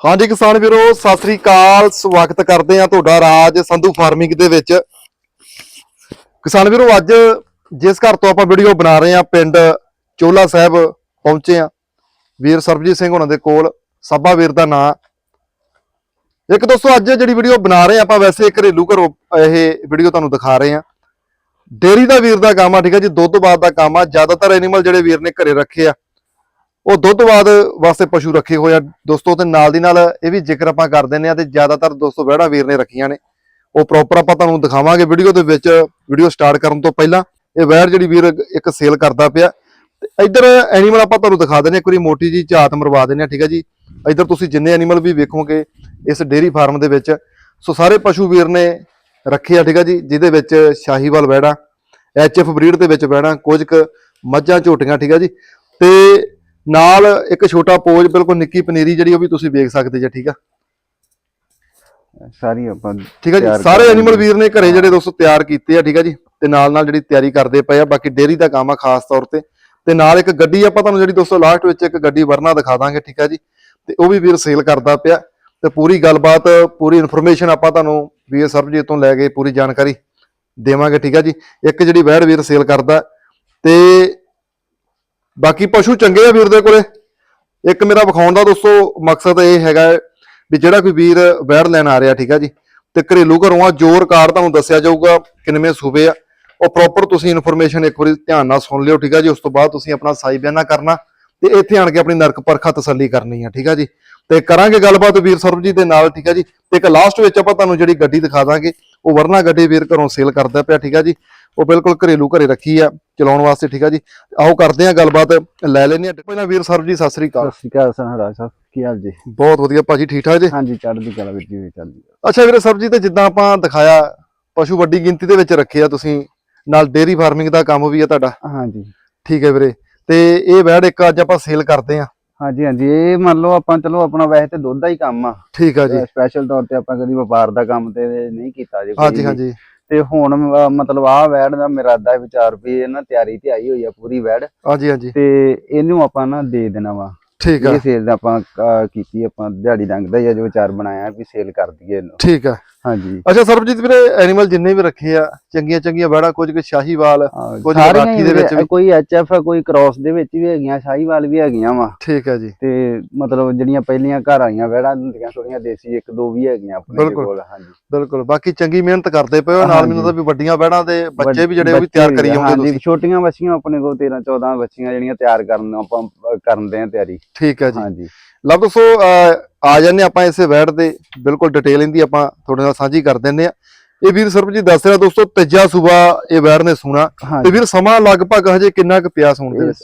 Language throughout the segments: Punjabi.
ਹਾਂਜੀ ਕਿਸਾਨ ਵੀਰੋ, ਸਤਿ ਸ੍ਰੀ ਅਕਾਲ। ਸਵਾਗਤ ਕਰਦੇ ਆ ਤੁਹਾਡਾ ਰਾਜ ਸੰਧੂ ਫਾਰਮਿੰਗ ਦੇ ਵਿੱਚ। ਕਿਸਾਨ ਵੀਰੋ, ਅੱਜ ਜਿਸ ਘਰ ਤੋਂ ਆਪਾਂ ਵੀਡੀਓ ਬਣਾ ਰਹੇ ਆ ਪਿੰਡ ਚੋਲਾ ਸਾਹਿਬ ਪਹੁੰਚੇ ਆ ਵੀਰ ਸਰਬਜੀਤ ਸਿੰਘ ਉਹਨਾਂ ਦੇ ਕੋਲ, ਸੱਬਾ ਵੀਰ ਦਾ ਨਾਂ। ਇੱਕ ਦੋਸਤੋ, ਅੱਜ ਜਿਹੜੀ ਵੀਡੀਓ ਬਣਾ ਰਹੇ ਆ ਆਪਾਂ ਵੈਸੇ ਘਰੇਲੂ ਘਰੋਂ ਇਹ ਵੀਡੀਓ ਤੁਹਾਨੂੰ ਦਿਖਾ ਰਹੇ ਆ ਡੇਰੀ ਦਾ ਵੀਰ ਦਾ ਕੰਮ ਆ, ਠੀਕ ਆ ਜੀ, ਦੁੱਧ ਬਾਦ ਦਾ ਕੰਮ ਆ। ਜ਼ਿਆਦਾਤਰ ਐਨੀਮਲ ਜਿਹੜੇ ਵੀਰ ਨੇ ਘਰੇ ਰੱਖੇ ਆ। ਉਹ ਦੁੱਧਵਾਦ ਵਾਸਤੇ ਪਸ਼ੂ ਰੱਖੇ ਹੋਏ ਆ। ਦੋਸਤੋ, ਤੇ ਨਾਲ ਦੀ ਨਾਲ ਇਹ ਵੀ ਜ਼ਿਕਰ ਆਪਾਂ ਕਰ ਦਿੰਨੇ ਆ ਤੇ ਜ਼ਿਆਦਾਤਰ ਦੋਸਤੋ ਵਿਹੜਾ ਵੀਰ ਨੇ ਰੱਖੀਆਂ ਨੇ। ਉਹ ਪ੍ਰੋਪਰ ਆਪਾਂ ਤੁਹਾਨੂੰ ਦਿਖਾਵਾਂਗੇ ਵੀਡੀਓ ਦੇ ਵਿੱਚ। ਵੀਡੀਓ ਸਟਾਰਟ ਕਰਨ ਤੋਂ ਪਹਿਲਾਂ ਇਹ ਵੈਰ ਜਿਹੜੀ ਵੀਰ ਇੱਕ ਸੇਲ ਕਰਦਾ ਪਿਆ। ਇੱਧਰ ਐਨੀਮਲ ਆਪਾਂ ਤੁਹਾਨੂੰ ਦਿਖਾ ਦਿੰਨੇ ਇੱਕ ਵਾਰੀ ਮੋਟੀ ਜੀ ਝਾਤ ਮਰਵਾ ਦਿੰਨੇ ਆ, ਠੀਕ ਆ ਜੀ। ਇੱਧਰ ਤੁਸੀਂ ਜਿੰਨੇ ਐਨੀਮਲ ਵੀ ਵੇਖੋਗੇ ਇਸ ਡੇਰੀ ਫਾਰਮ ਦੇ ਵਿੱਚ। ਸੋ ਸਾਰੇ ਪਸ਼ੂ ਵੀਰ ਨੇ ਰੱਖੇ ਆ, ਠੀਕ ਆ ਜੀ, ਜਿਹਦੇ ਵਿੱਚ ਸ਼ਾਹੀਵਾਲ ਵੈੜਾ ਐਚਐਫ ਬਰੀਡ ਦੇ ਵਿੱਚ ਵੈੜਾ ਕੁਝ ਕੁ ਮੱਝਾਂ, ਝੋਟੀਆਂ, ਠੀਕ ਆ ਜੀ। ਤੇ ਨਾਲ ਇੱਕ ਛੋਟਾ ਪੋਜ ਬਿਲਕੁਲ ਨਿੱਕੀ ਪਨੀਰੀ ਜਿਹੜੀ ਉਹ ਵੀ ਤੁਸੀਂ ਵੇਖ ਸਕਦੇ ਜੇ ਠੀਕ ਆ? ਸਾਰੀ ਆਪਾਂ ਠੀਕ ਆ ਜੀ ਸਾਰੇ ਐਨੀਮਲ। ਵੀਰ ਨੇ ਘਰੇ ਜਿਹੜੇ ਦੋਸਤੋ ਤਿਆਰ ਕੀਤੇ ਆ ਠੀਕ ਆ ਜੀ ਤੇ ਨਾਲ ਨਾਲ ਜਿਹੜੀ ਤਿਆਰੀ ਕਰਦੇ ਪਏ ਆ ਬਾਕੀ ਡੇਰੀ ਦਾ ਕੰਮ ਆ ਖਾਸ ਤੌਰ ਤੇ। ਤੇ ਨਾਲ ਇੱਕ ਗੱਡੀ ਆਪਾਂ ਤੁਹਾਨੂੰ ਜਿਹੜੀ ਦੋਸਤੋ ਲਾਸਟ ਵਿੱਚ ਇੱਕ ਗੱਡੀ ਵਰਨਾ ਦਿਖਾ ਦਾਂਗੇ ਠੀਕ ਆ ਜੀ ਤੇ ਉਹ ਵੀ ਵੀਰ ਸੇਲ ਕਰਦਾ ਪਿਆ। ਤੇ ਪੂਰੀ ਗੱਲਬਾਤ ਪੂਰੀ ਇਨਫੋਰਮੇਸ਼ਨ ਆਪਾਂ ਤੁਹਾਨੂੰ ਵੀਰ ਸਰਬਜੀਤ ਤੋਂ ਲੈ ਕੇ ਪੂਰੀ ਜਾਣਕਾਰੀ ਦੇਵਾਂਗੇ ਠੀਕ ਆ ਜੀ। ਇੱਕ ਜਿਹੜੀ ਵੈੜ ਵੀਰ ਸੇਲ ਕਰਦਾ ਤੇ ਬਾਕੀ ਪਸ਼ੂ ਚੰਗੇ ਆ ਵੀਰ ਦੇ ਕੋਲੇ। ਇੱਕ ਮੇਰਾ ਵਿਖਾਉਣ ਦਾ ਦੋਸਤੋ ਮਕਸਦ ਇਹ ਹੈਗਾ ਵੀ ਜਿਹੜਾ ਕੋਈ ਵੀਰ ਵੈੜ ਲੈਣ ਆ ਰਿਹਾ, ਠੀਕ ਆ ਜੀ, ਤੇ ਘਰੇਲੂ ਘਰੋਂ ਆ ਜੋਰ ਕਾਰ ਤੁਹਾਨੂੰ ਦੱਸਿਆ ਜਾਊਗਾ ਕਿੰਨਵੇਂ ਸੂਬੇ ਆ। ਉਹ ਪ੍ਰੋਪਰ ਤੁਸੀਂ ਇਨਫੋਰਮੇਸ਼ਨ ਇੱਕ ਵਾਰੀ ਧਿਆਨ ਨਾਲ ਸੁਣ ਲਿਓ, ਠੀਕ ਆ ਜੀ, ਉਸ ਤੋਂ ਬਾਅਦ ਤੁਸੀਂ ਆਪਣਾ ਸਾਈ ਬਿਆਨਾ ਕਰਨਾ ਤੇ ਇੱਥੇ ਆਣ ਕੇ ਆਪਣੀ ਨਰਕ ਪਰਖਾ ਤਸੱਲੀ ਕਰਨੀ ਆ, ਠੀਕ ਆ ਜੀ। ਤੇ ਕਰਾਂਗੇ ਗੱਲਬਾਤ ਵੀਰ ਸਰਬਜੀਤ ਦੇ ਨਾਲ, ਠੀਕ ਆ ਜੀ। ਤੇ ਇੱਕ ਲਾਸਟ ਵਿੱਚ ਆਪਾਂ ਤੁਹਾਨੂੰ ਜਿਹੜੀ ਗੱਡੀ ਦਿਖਾ ਦਾਂਗੇ ਉਹ ਵਰਨਾ ਗੱਡੀ ਵੀਰ ਘਰੋਂ ਸੇਲ ਕਰਦਾ ਪਿਆ ਠੀਕ ਆ ਜੀ। ਉਹ ਬਿਲਕੁਲ ਘਰੇਲੂ ਘਰੇ ਰੱਖੀ ਆ ਚਲਾਉਣ ਵਾਸਤੇ ਠੀਕ ਆ ਜੀ। ਆਓ ਕਰਦੇ ਆ ਗੱਲਬਾਤ ਲੈ ਲੈਨੇ ਆ। ਪਹਿਲਾਂ ਵੀਰ ਸਰਬਜੀਤ ਸਤਿ ਸ੍ਰੀ ਅਕਾਲ। ਸਤਿ ਸ਼੍ਰੀ ਅਕਾਲ ਸਹਾਰਾਜ ਸਾਹਿਬ ਕੀ ਹਾਲ ਜੀ? ਬਹੁਤ ਵਧੀਆ ਭਾਜੀ ਠੀਕ ਠਾਕ ਜੀ? ਹਾਂਜੀ ਚੜ੍ਹਦੀ ਕਲਾ ਵਿੱਚ ਜੀ ਚੱਲਦੀ ਅੱਛਾ ਵੀਰੇ ਸਰਬਜੀਤ ਤੇ ਜਿੱਦਾਂ ਆਪਾਂ ਦਿਖਾਇਆ ਪਸ਼ੂ ਵੱਡੀ ਗਿਣਤੀ ਦੇ ਵਿੱਚ ਰੱਖੇ ਆ ਤੁਸੀਂ ਨਾਲ ਡੇਅਰੀ ਫਾਰਮਿੰਗ ਦਾ ਕੰਮ ਵੀ ਆ ਤੁਹਾਡਾ। ਹਾਂਜੀ। ਠੀਕ ਹੈ ਵੀਰੇ ਤੇ ਇਹ ਵੈੜ ਇੱਕ ਅੱਜ ਆਪਾਂ ਸੇਲ ਕਰਦੇ ਆ। ਹਾਂਜੀ ਹਾਂਜੀ। ਇਹ ਮੰਨ ਲਓ ਆਪਾਂ ਚਲੋ ਆਪਣਾ ਵੈਸੇ ਤੇ ਦੁੱਧ ਦਾ ਹੀ ਕੰਮ ਆ। ਠੀਕ ਆ ਜੀ। ਸਪੈਸ਼ਲ ਤੌਰ ਤੇ ਆਪਾਂ ਕਦੀ ਵਪਾਰ ਦਾ ਕੰਮ ਤੇ ਨਹੀਂ ਕੀਤਾ ਜੀ ਹਾਂਜੀ। ਹਾਂਜੀ। ਤੇ ਹੁਣ ਮਤਲਬ ਆਹ ਵੈੜ ਦਾ ਮੇਰਾ ਅੱਧਾ ਵਿਚਾਰ ਵੀ ਇਹ ਨਾ ਤਿਆਰੀ ਤੇ ਆਈ ਹੋਈ ਆ ਪੂਰੀ ਵੈੜ। ਹਾਂਜੀ ਹਾਂਜੀ। ਤੇ ਇਹਨੂੰ ਆਪਾਂ ਨਾ ਦੇ ਦੇਣਾ ਵਾ। ਠੀਕ ਆ। ਇਹ ਸੇਲ ਆਪਾਂ ਅਹ, ਕੀਤੀ ਆਪਾਂ ਦਿਹਾੜੀ ਡੰਗ ਦਾ ਅੱਜ ਵਿਚਾਰ ਬਣਾਇਆ ਵੀ ਸੇਲ ਕਰ ਦਈਏ ਇਹਨੂੰ। ਠੀਕ ਆ। ਹਾਂਜੀ। ਅੱਛਾ ਸਰਬਜੀਤ ਵੀਰੇ ਐਨੀਮਲ ਜਿੰਨੇ ਵੀ ਰੱਖੇ ਆ ਚੰਗੀਆਂ ਚੰਗੀਆਂ ਵੈੜਾਂ ਕੁਝ ਕੁ ਸ਼ਾਹੀਵਾਲ ਹਾਂ, ਕੁਝ ਮਰਾਠੀ ਦੇ ਹੀ ਵਿੱਚ ਵੀ। ਕੋਈ ਐਚਐਫ ਕੋਈ ਕ੍ਰਾਸ ਦੇ ਵਿੱਚ ਵੀ ਹੈਗੀਆਂ ਸ਼ਾਹੀਵਾਲ ਵੀ ਹੈਗੀਆਂ ਵਾ। ਠੀਕ ਆ ਜੀ। ਤੇ ਮਤਲਬ ਜਿਹੜੀਆਂ ਪਹਿਲੀਆਂ ਘਰ ਆਈਆਂ ਵਹਿੜਾਂ ਹੁੰਦੀਆਂ ਥੋੜੀਆਂ ਦੇਸੀ ਇੱਕ ਦੋ ਵੀ ਹੈਗੀਆਂ ਆਪਣੇ ਬਿਲਕੁਲ। ਕੋਲ ਹਾਂਜੀ। ਬਿਲਕੁਲ ਬਾਕੀ ਚੰਗੀ ਮਿਹਨਤ ਕਰਦੇ ਪਏ ਹੋ ਨਾਲ। ਮੈਨੂੰ ਤਾਂ ਵੀ ਵੱਡੀਆਂ ਵੈੜਾਂ ਦੇ ਬੱਚੇ ਵੀ ਜਿਹੜੇ ਉਹ ਵੀ ਤਿਆਰ ਕਰੀ ਹਾਂਜੀ, ਤੁਸੀਂ। ਛੋਟੀਆਂ ਬੱਚੀਆਂ ਆਪਣੇ ਕੋਲ 13 14 ਬੱਚੀਆਂ ਜਿਹੜੀਆਂ ਤਿਆਰ ਕਰਨ ਆਪਾਂ ਅਹ, ਕਰਨ ਦੇ ਆ ਤਿਆਰੀ। ਠੀਕ ਆ ਜੀ। ਹਾਂਜੀ। ਲਓ ਦੋਸਤੋ ਆ ਜਾਂਦੇ ਆਪਾਂ ਇਸੇ ਵੈੜ ਦੇ ਬਿਲਕੁਲ ਡਿਟੇਲ ਇਹਦੀ ਆਪਾਂ ਤੁਹਾਡੇ ਨਾਲ ਸਾਂਝੀ ਕਰ ਦਿੰਦੇ ਆ ਇਹ ਵੀਰ ਸਰਬਜੀਤ ਦੱਸ ਰਿਹਾ ਦੋਸਤੋ ਤੀਜਾ ਸੂਬਾ ਇਹ ਵੈੜ ਨੇ ਸੁਣਾ। ਤੇ ਵੀਰ ਸਮਾਂ ਲਗਭਗ ਹਜੇ ਕਿੰਨਾ ਕੁ ਪਿਆ ਸੂਣ ਦੇ ਵਿੱਚ?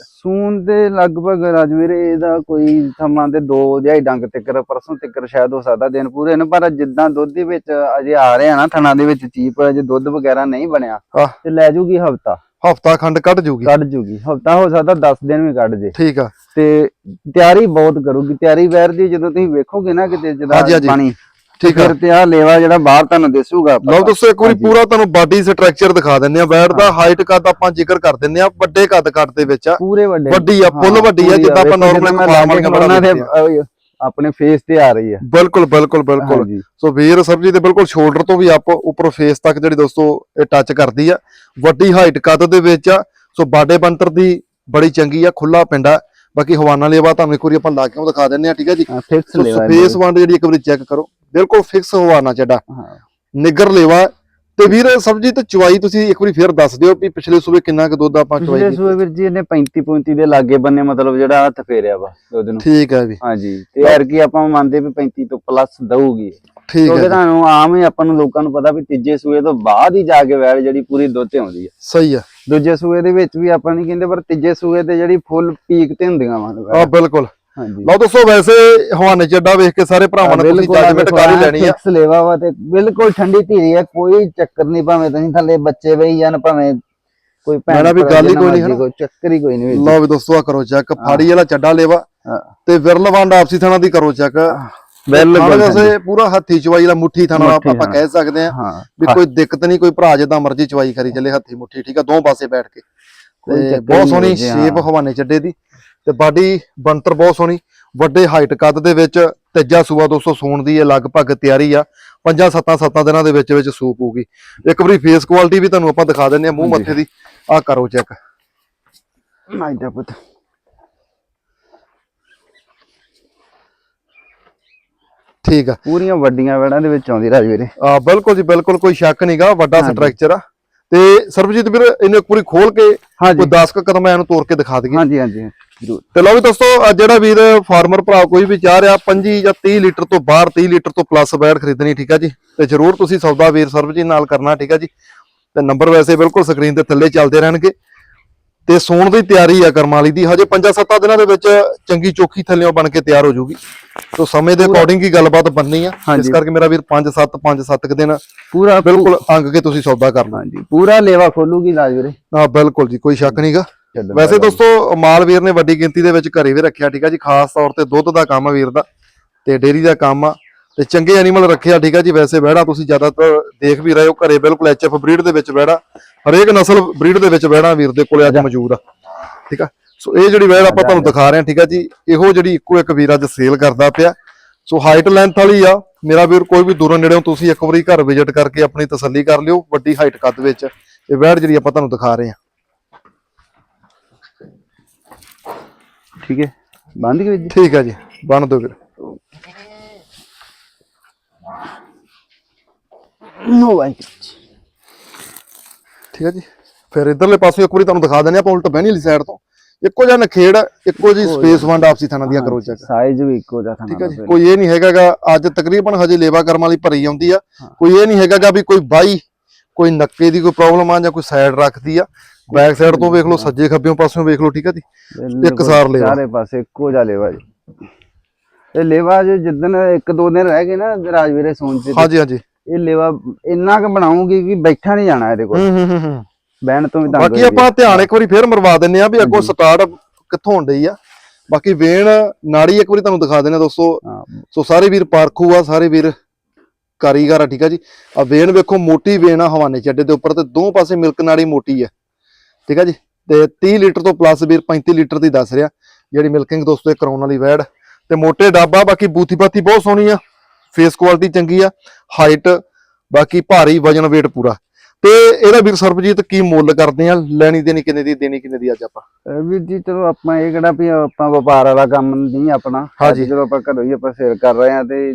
ਦੇ ਲਗਭਗ ਰਾਜਵੀਰੇ ਇਹਦਾ ਕੋਈ ਸਮਾਂ ਤੇ ਦੋ ਦਿਹਾਈ ਡੰਗ ਤਿੱਕਰ ਪਰਸੋਂ ਤਿੱਕਰ ਸ਼ਾਇਦ ਹੋ ਸਕਦਾ ਦਿਨ ਪੂਰੇ ਨੇ ਪਰ ਜਿੱਦਾਂ ਦੁੱਧ ਦੇ ਵਿੱਚ ਅਜੇ ਆ ਰਿਹਾ ਨਾ ਥਣਾ ਦੇ ਵਿੱਚ ਚੀਪ ਅਜੇ ਦੁੱਧ ਵਗੈਰਾ ਨਹੀਂ ਬਣਿਆ। ਤੇ ਲੈ ਜੂਗੀ ਹਫਤਾ। ਹਫਤਾ ਖੰਡ ਕੱਢ ਜੂਗੀ। ਕੱਢ ਜੂਗੀ। ਹਫਤਾ ਹੋ ਸਕਦਾ 10 ਦਿਨ ਵੀ ਕੱਢ ਜੇ। ਠੀਕ ਆ। ਤੇ ਤਿਆਰੀ ਬਹੁਤ ਕਰੂਗੀ। ਤਿਆਰੀ ਵੈਰ ਦੀ ਜਦੋਂ ਤੁਸੀਂ ਵੇਖੋਗੇ ਨਾ ਕਿਤੇ ਜਦੋਂ। ਪਾਣੀ ਠੀਕ ਆ। ਫਿਰ ਤੇ ਆ ਲੇਵਾ ਜਿਹੜਾ ਬਾਹਰ ਤੁਹਾਨੂੰ ਦਿਸੂਗਾ ਲਓ ਦੋਸਤੋ ਇੱਕ ਵਾਰੀ। ਪੂਰਾ ਤੁਹਾਨੂੰ ਬਾਡੀ ਸਟਰਕਚਰ ਦਿਖਾ ਦਿੰਦੇ ਆ ਵੈੜ ਦਾ ਹਾਈਟ ਕੱਦ ਆਪਾਂ ਜ਼ਿਕਰ ਕਰ ਦਿੰਦੇ ਆ ਵੱਡੇ ਕੱਦ ਕੱਟ ਦੇ ਵਿੱਚ ਆ। ਪੂਰੇ ਵੱਡੇ। ਵੱਡੀ ਆ ਫੁੱਲ ਹਾਂ, ਵੱਡੀ ਆ। ਜਿੱਦਾਂ ਆਪਾਂ ਨਾਰਮਲ ਜਿੱਦਾਂ ਮੈਂ ਆਪਣੇ ਫੇਸ ਤੇ ਆ ਰਹੀ ਆ ਬਿਲਕੁਲ ਬਿਲਕੁਲ ਬਿਲਕੁਲ। ਸੋ ਵੀਰ ਸਰਬਜੀ ਦੇ ਬਿਲਕੁਲ ਸ਼ੋਲਡਰ ਤੋਂ ਵੀ ਅਪ ਉੱਪਰ ਫੇਸ ਤੱਕ ਜਿਹੜੀ ਦੋਸਤੋ ਇਹ ਟੱਚ ਕਰਦੀ ਆ। ਵੱਡੀ ਹਾਈਟ ਕੱਦ ਦੇ ਵਿੱਚ ਆ। ਸੋ ਬਾਡੇ ਬੰਤਰ ਦੀ ਬੜੀ ਚੰਗੀ ਆ ਖੁੱਲਾ ਪਿੰਡਾ ਬਾਕੀ ਹਵਾਨਾ ਲੇਵਾ ਤੁਹਾਨੂੰ ਇੱਕ ਵਾਰੀ ਆਪਾਂ ਲਾ ਕੇ ਦਿਖਾ ਦਿੰਨੇ ਆ ਠੀਕ ਹੈ ਜੀ? ਫਿਕਸ ਲੇਵਾ ਸਪੇਸ ਵੰਡ ਜਿਹੜੀ ਇੱਕ ਵਾਰੀ ਚੈੱਕ ਕਰੋ। ਬਿਲਕੁਲ ਫਿਕਸ ਹਵਾਨਾ ਚੱਡਾ। ਹਾਂ। ਨਿੱਗਰ ਲੇਵਾ ਤੇ ਵੀਰ ਸਬਜੀ ਤੇ ਚਵਾਈ ਤੁਸੀਂ ਇੱਕ ਵਾਰੀ ਫੇਰ ਦੱਸ ਦਿਓ ਵੀ ਪਿਛਲੇ ਸੂਬੇ ਕਿੰਨਾ ਕੁ ਦੁੱਧ ਆਪਾਂ ਚਵਾਈ ਪਿਛਲੇ ਕੀਤੀ ਸੂਏ ਵੀਰ ਜੀ ਇਹਨੇ 35 35 ਦੇ ਲਾਗੇ ਬੰਨੇ ਮਤਲਬ ਜਿਹੜਾ ਹੱਥ ਫੇਰਿਆ ਵਾ ਦੁੱਧ ਨੂੰ। ਠੀਕ ਹੈ ਵੀ ਹਾਂਜੀ ਤੇ ਯਾਰ ਕੀ ਆਪਾਂ ਮੰਨਦੇ ਵੀ 35 ਤੋਂ ਪਲੱਸ ਦਊਗੀ। ਠੀਕ ਕਿਉਂਕਿ ਹੈ ਜੀ, ਤੁਹਾਨੂੰ ਆਮ ਹੀ ਆਪਾਂ ਨੂੰ ਲੋਕਾਂ ਨੂੰ ਪਤਾ ਵੀ ਤੀਜੇ ਸੂਏ ਤੋਂ ਬਾਅਦ ਹੀ ਜਾ ਕੇ ਵੈਲ ਜਿਹੜੀ ਪੂਰੀ ਦੁੱਧ ਤੇ ਆਉਂਦੀ ਹੈ ਸਹੀ ਆ। ਦੂਜੇ ਸੂਏ ਦੇ ਵਿੱਚ ਵੀ ਆਪਾਂ ਨਹੀਂ ਕਹਿੰਦੇ ਪਰ ਤੀਜੇ ਸੂਏ ਤੇ ਜਿਹੜੀ ਫੁੱਲ ਪੀਕ ਤੇ ਹੁੰਦੀਆਂ ਵਾ। ਆ ਬਿਲਕੁਲ। ਲਓ ਦੋਸਤੋ ਵੈਸੇ ਹਵਾਨੇ ਚੱਡਾ ਵੇਖ ਕੇ ਸਾਰੇ ਭਰਾਵਾਂ ਨੇ ਤੁਸੀਂ ਜਜਮੈਂਟ ਕਰ ਹੀ ਲੈਣੀ ਆ। ਫਿਕਸ ਲੇਵਾ ਵਾ ਤੇ ਬਿਲਕੁਲ ਠੰਡੀ ਧੀਰੀ ਹੈ ਕੋਈ ਚੱਕਰ ਨਹੀਂ ਭਾਵੇਂ ਤੁਸੀਂ ਥੱਲੇ ਬੱਚੇ ਬਈ ਜਾਣ ਭਾਵੇਂ ਕੋਈ ਭੈਣ ਵੀ ਗੱਲ ਹੀ ਕੋਈ ਨਹੀਂ ਕੋਈ ਚੱਕਰ ਹੀ ਕੋਈ ਨਹੀਂ ਲਓ ਵੀ ਦੋਸਤੋ ਆ ਕਰੋ ਚੈੱਕ ਫਾੜੀ ਵਾਲਾ ਚੱਡਾ ਲੇਵਾ। ਤੇ ਵਿਰਲ ਵੰਡ ਆਪਸੀ ਥਾਣਾ ਦੀ ਕਰੋ ਚੈੱਕ ਬਿਲਕੁਲ ਵੈਸੇ ਪੂਰਾ ਹੱਥੀ ਚਵਾਈ ਵਾਲਾ ਮੁੱਠੀ ਥਾਣਾ ਆਪਾਂ। ਕਹਿ ਸਕਦੇ ਆ ਹਾਂ। ਵੀ ਕੋਈ ਦਿੱਕਤ ਨਹੀਂ ਕੋਈ ਭਰਾ ਜਿੱਦਾਂ ਮਰਜ਼ੀ ਚਵਾਈ ਕਰੀ ਚੱਲੇ ਹੱਥੀ ਮੁੱਠੀ ਠੀਕ ਆ ਦੋ ਪਾਸੇ ਬੈਠ ਕੇ। ਬਹੁਤ ਸੋਹਣੀ। ਸ਼ੇਪ ਹਵਾਨੇ ਚੱਡੇ ਦੀ। ਤੇ ਬਾਡੀ ਬੰਤਰ ਬਹੁਤ ਸੋਹਣੀ ਵੱਡੇ ਹਾਈਟ ਕੱਦ ਦੇ ਵਿੱਚ ਤੀਜਾ ਸੂਆ ਦੋਸਤੋ ਸੂਣ ਦੀ ਇਹ ਲਗਭਗ ਤਿਆਰੀ ਆ ਪੰਜਾਂ ਸੱਤਾਂ ਸੱਤਾਂ ਦਿਨਾਂ ਦੇ ਵਿੱਚ ਵਿੱਚ ਸੂਪ ਹੋਊਗੀ। ਇੱਕ ਵਾਰੀ ਫੇਸ ਕੁਆਲਿਟੀ ਵੀ ਤੁਹਾਨੂੰ ਆਪਾਂ ਦਿਖਾ ਦਿੰਦੇ ਆ ਮੂੰਹ। ਮੱਥੇ ਦੀ ਆਹ ਕਰੋ ਚੈੱਕ ਦਾ ਪੁੱਤ। ਠੀਕ ਆ। ਪੂਰੀਆਂ ਵੱਡੀਆਂ ਵੜਾਂ ਦੇ ਵਿੱਚ ਆਉਂਦੀ ਰਾਜਵੀਰੇ। ਆ ਬਿਲਕੁਲ ਜੀ ਬਿਲਕੁਲ ਕੋਈ ਸ਼ੱਕ ਨਹੀਂਗਾ ਵੱਡਾ। ਸਟਰਕਚਰ ਆ। ਤੇ ਸਰਬਜੀਤ ਵੀਰ ਇਹਨੂੰ ਇੱਕ ਵਾਰੀ ਖੋਲ ਕੇ ਕੋਈ 10 ਕੁ ਕਦਮ ਇਹਨੂੰ ਤੋੜ ਕੇ ਦਿਖਾ ਦਈਏ। ਹਾਂਜੀ ਹਾਂਜੀ। ਜ਼ਰੂਰ। ਤੇ ਲਓ ਵੀ ਦੋਸਤੋ ਜਿਹੜਾ ਵੀਰ ਫਾਰਮਰ ਭਰਾ ਕੋਈ ਵੀ ਚਾਹ ਰਿਹਾ 25 ਜਾਂ 30 ਲੀਟਰ ਤੋਂ ਬਾਹਰ 30 ਲੀਟਰ ਤੋਂ ਪਲੱਸ ਬੈਡ ਖਰੀਦਣੀ ਠੀਕ ਆ ਜੀ? ਤੇ ਜਰੂਰ ਤੁਸੀਂ ਸੌਦਾ ਵੀਰ ਸਰਬਜੀਤ ਨਾਲ ਕਰਨਾ ਠੀਕ ਆ ਜੀ? ਤੇ ਨੰਬਰ ਵੈਸੇ ਬਿਲਕੁਲ ਸਕਰੀਨ ਤੇ ਥੱਲੇ ਚੱਲਦੇ ਰਹਿਣਗੇ। ਤੇ ਸੌਣ ਦੀ ਤਿਆਰੀ ਆ ਕਰਮ ਵਾਲੀ ਦੀ। ਹਜੇ 5-7 ਦਿਨਾਂ ਦੇ ਵਿੱਚ ਚੰਗੀ ਚੋਖੀ ਥੱਲਿਓਂ ਬਣ ਕੇ ਤਿਆਰ ਹੋ ਜਾਊਗੀ ਸੋ ਸਮੇਂ ਦੇ ਅਕੋਰਡਿੰਗ ਹੀ ਗੱਲਬਾਤ ਬਣਨੀ ਆ। ਇਸ। ਕਰਕੇ ਮੇਰਾ ਵੀਰ 5-7 5-7 ਕੁ ਦਿਨ ਪੂਰਾ ਬਿਲਕੁਲ ਅੰਗ ਕੇ ਤੁਸੀਂ ਸੌਦਾ ਕਰ ਲਓ। ਹਾਂਜੀ। ਪੂਰਾ ਲੇਵਾ ਖੋਲੂਗੀ ਰਾਜਵੀਰੇ ਹਾਂ ਬਿਲਕੁਲ ਜੀ ਕੋਈ ਸ਼ੱਕ ਨਹੀਂਗਾ ਵੈਸੇ ਦੋਸਤੋ ਮਾਲ ਵੀਰ ਨੇ ਵੱਡੀ ਗਿਣਤੀ ਦੇ ਵਿੱਚ ਘਰੇ ਵੀ ਰੱਖਿਆ ਠੀਕ ਆ ਜੀ? ਖਾਸ ਤੌਰ ਤੇ ਦੁੱਧ ਦਾ ਕੰਮ ਆ ਵੀਰ ਦਾ ਤੇ ਡੇਰੀ ਦਾ ਕੰਮ ਆ ਤੇ ਚੰਗੇ ਐਨੀਮਲ ਰੱਖਿਆ ਠੀਕ ਆ ਜੀ? ਵੈਸੇ ਬਹਿੜਾ ਤੁਸੀਂ ਜ਼ਿਆਦਾਤਰ ਦੇਖ ਵੀ ਰਹੇ ਹੋ ਘਰੇ ਬਿਲਕੁਲ ਐਚਐਫ ਬਰੀਡ ਦੇ ਵਿੱਚ ਬਹਿੜਾ ਹਰੇਕ ਨਸਲ ਬਰੀਡ ਦੇ ਵਿੱਚ ਬਹਿੜਾ ਵੀਰ ਦੇ ਕੋਲੇ ਅੱਜ ਮੌਜੂਦ ਆ ਠੀਕ ਆ? ਸੋ ਇਹ ਜਿਹੜੀ ਬਹਿੜ ਆਪਾਂ ਤੁਹਾਨੂੰ ਦਿਖਾ ਰਹੇ ਹਾਂ ਠੀਕ ਆ ਜੀ? ਇਹੋ ਜਿਹੜੀ ਇੱਕੋ ਇੱਕ ਵੀਰ ਅੱਜ ਸੇਲ ਕਰਦਾ ਪਿਆ। ਸੋ ਹਾਈਟ ਲੈਂਥ ਵਾਲੀ ਆ ਮੇਰਾ ਵੀਰ ਕੋਈ ਵੀ ਦੂਰੋਂ ਨੇੜੇੋਂ ਤੁਸੀਂ ਇੱਕ ਵਾਰੀ ਘਰ ਵਿਜ਼ਿਟ ਕਰਕੇ ਆਪਣੀ ਤਸੱਲੀ ਕਰ ਲਿਓ ਵੱਡੀ ਹਾਈਟ ਕੱਦ ਵਿੱਚ। ਇਹ ਬਹਿੜ ਜਿਹੜੀ ਆਪਾਂ ਤੁਹਾਨੂੰ ਦਿਖਾ ਰਹੇ ਹਾਂ। ਠੀਕ ਹੈ? ਬੰਦ ਕੇ ਵਿੱਚ ਠੀਕ ਆ ਜੀ ਬਣ ਦਿਓ ਵੀਰ। ਨੋ ਵਾਈ। ਠੀਕ ਹੈ ਜੀ। ਫਿਰ ਇਧਰਲੇ ਪਾਸੇ ਇੱਕ ਵਾਰੀ ਤੁਹਾਨੂੰ ਦਿਖਾ ਦਿੰਦੇ ਆਪਾਂ ਉਲਟ ਬਹਿਣੀ ਵਾਲੀ ਸਾਈਡ ਤੋਂ। ਇੱਕੋ ਜਿਹਾ ਨਖੇੜ ਇੱਕੋ ਜੀ ਸਪੇਸ ਵੰਡ ਆਪਸੀ ਥਾਣਾ ਦੀਆਂ ਕਰੋ ਚੈੱਕ ਸਾਈਜ਼ ਵੀ ਇੱਕੋ ਜਿਹਾ ਥਾਣਾ ਠੀਕ ਹੈ ਜੀ। ਕੋਈ ਇਹ ਨਹੀਂ ਹੈਗਾਗਾ ਅੱਜ ਤਕਰੀਬਨ ਹਜੇ ਲੇਵਾ ਕਰਮ ਵਾਲੀ ਭਰੀ ਆਉਂਦੀ ਆ। ਕੋਈ ਇਹ ਨਹੀਂ ਹੈਗਾਗਾ ਵੀ ਕੋਈ ਬਾਈ ਕੋਈ ਨੱਕੇ ਦੀ ਕੋਈ ਪ੍ਰੋਬਲਮ ਆ ਜਾਂ ਕੋਈ ਸਾਈਡ ਰੱਖਦੀ ਆ। ਬੈਕ ਸਾਈਡ ਤੋਂ ਵੇਖ ਲਓ ਸੱਜੇ ਖੱਬਿਓਂ ਪਾਸਿਓਂ ਵੇਖ ਲਓ ਠੀਕ ਹੈ ਜੀ? ਇੱਕ ਸਾਰ ਲੇਵਾ। ਸਾਰੇ ਪਾਸੇ ਇੱਕੋ ਜਿਹਾ ਲੇਵਾ ਜੀ। ਇਹ ਲੇਵਾ ਜੇ ਜਿੱਦਨ ਇੱਕ ਦੋ ਦਿਨ ਰਹਿ ਗਏ ਨਾ ਰਾਜਵੀਰੇ ਸੋਨ ਚ ਹਾਂਜੀ ਹਾਂਜੀ। ਇਹ ਲੇਵਾ ਇੰਨਾ ਕੁ ਬਣਾਉਂਗੀ ਕਿ ਬੈਠਾ ਨਹੀਂ ਜਾਣਾ ਇਹਦੇ ਕੋਲ। ਹੂੰ ਹੂੰ ਹੂੰ ਬਹਿਣ ਤੋਂ ਵੀ ਤੰਗ ਬਾਕੀ। ਆਪਾਂ ਧਿਆਨ ਇੱਕ ਵਾਰੀ ਫੇਰ ਮਰਵਾ ਦਿੰਨੇ ਆ ਵੀ ਅੱਗੋਂ ਸਟਾਰਟ ਕਿੱਥੋਂ ਹੁੰਦੀ ਆ। ਬਾਕੀ ਵੇਣ ਨਾੜੀ ਇੱਕ ਵਾਰੀ ਤੁਹਾਨੂੰ ਦਿਖਾ ਦਿੰਨੇ ਆ ਦੋਸਤੋ। ਸੋ ਸਾਰੇ ਵੀਰ ਪਾਰਖੂ ਆ ਸਾਰੇ ਵੀਰ ਕਾਰੀਗਰ ਆ ਠੀਕ ਆ ਜੀ। ਆ ਵੇਨ ਵੇਖੋ ਮੋਟੀ ਵੇਨ ਆ ਹਵਾਨੇ ਚੱਡੇ ਦੇ ਉੱਪਰ ਤੇ ਦੋ ਪਾਸੇ ਮਿਲਕ ਨਾਲੀ ਮੋਟੀ ਆ। ਠੀਕ ਆ ਜੀ? ਤੇ 30 ਲੀਟਰ ਤੋਂ ਪਲੱਸ ਵੀਰ 35 ਲੀਟਰ ਦੀ ਦੱਸ ਰਿਹਾ। ਜਿਹੜੀ ਮਿਲਕਿੰਗ ਦੋਸਤੋ ਇਹ ਕਰਾਉਣ ਵਾਲੀ ਵੈੜ। ਤੇ ਮੋਟੇ ਡਾਬਾ ਬਾਕੀ ਬੂਥੀ ਬਾਤੀ ਬਹੁਤ ਸੋਹਣੀ ਆ। ਫੇਸ ਕੁਆਲਿਟੀ ਚੰਗੀ ਆ। ਹਾਈਟ ਬਾਕੀ ਭਾਰੀ ਵਜਨ weight ਪੂਰਾ। ਤੇ ਇਹਦਾ ਵੀਰ ਸਰਬਜੀਤ ਕੀ ਮੁੱਲ ਕਰਦੇ ਆ? ਲੈਣੀ ਦੇਣੀ ਕਿੰਨੇ ਦੀ ਦੇਣੀ ਕਿੰਨੇ ਦੀ ਅੱਜ ਆਪਾਂ? ਵੀਰ ਜੀ ਚਲੋ ਆਪਾਂ ਇਹ ਕਿਹੜਾ ਵੀ ਆਪਾਂ ਵਪਾਰ ਵਾਲਾ ਕੰਮ ਨਹੀਂ ਆਪਣਾ। ਜਦੋਂ ਆਪਾਂ ਘਰੋਂ ਹੀ ਆਪਾਂ ਸੇਲ ਕਰ ਰਹੇ ਆ ਤੇ